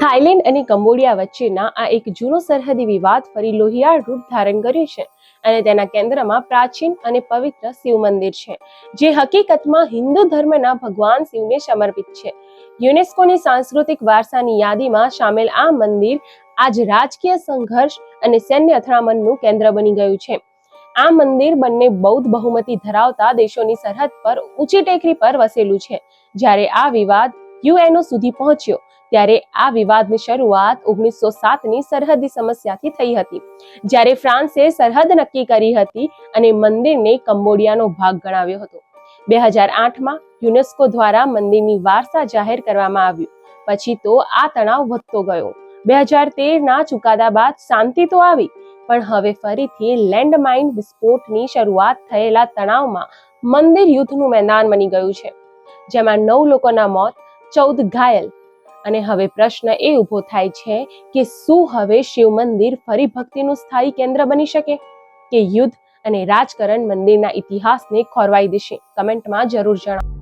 Thailand અને Cambodia વચ્ચેના આ એક જૂનો સરહદી વિવાદ ફરી લોહિયાળ રૂપ ધારણ કર્યું છે અને તેના કેન્દ્રમાં પ્રાચીન અને પવિત્ર શિવ મંદિર છે, જે હકીકતમાં હિન્દુ ધર્મના ભગવાન શિવને સમર્પિત છે. યુનેસ્કોની સાંસ્કૃતિક વારસાની યાદીમાં સામેલ આ મંદિર આજ રાજકીય સંઘર્ષ અને સૈન્ય અથડામણનું કેન્દ્ર બની ગયું છે. આ મંદિર બંને બૌદ્ધ બહુમતી ધરાવતા દેશોની સરહદ પર ઊંચી ટેકરી પર વસેલું છે, જ્યારે આ વિવાદ યુએનઓ સુધી પહોંચ્યો ત્યારે આ વિવાદની શરૂઆત ઓગણીસો સાતની સરહદી સમસ્યાથી થઈ હતી. જ્યારે ફ્રાન્સે સરહદ નક્કી કરી હતી અને મંદિરને કંબોડિયાનો ભાગ ગણાવ્યો હતો. બે હજાર આઠમાં યુનેસ્કો દ્વારા મંદિરની વારસા જાહેર કરવામાં આવ્યું. પછી તો આ તણાવ વધતો ગયો. બે હજાર તેરના ચુકાદા બાદ શાંતિ તો આવી, પણ હવે ફરીથી લેન્ડમાઇન વિસ્ફોટની શરૂઆત થયેલા તણાવમાં મંદિર યુદ્ધનું મેદાન બની ગયું છે. જેમાં નવ લોકોના મોત ચૌદ ઘાયલ. અને હવે પ્રશ્ન એ ઊભો થાય છે કે શું હવે શિવ મંદિર ફરી ભક્તિનું સ્થાયી કેન્દ્ર બની શકે? કે યુદ્ધ અને રાજકારણ મંદિરના ઇતિહાસને ખોરવાઈ દેશે? કમેન્ટમાં જરૂર જણાવો.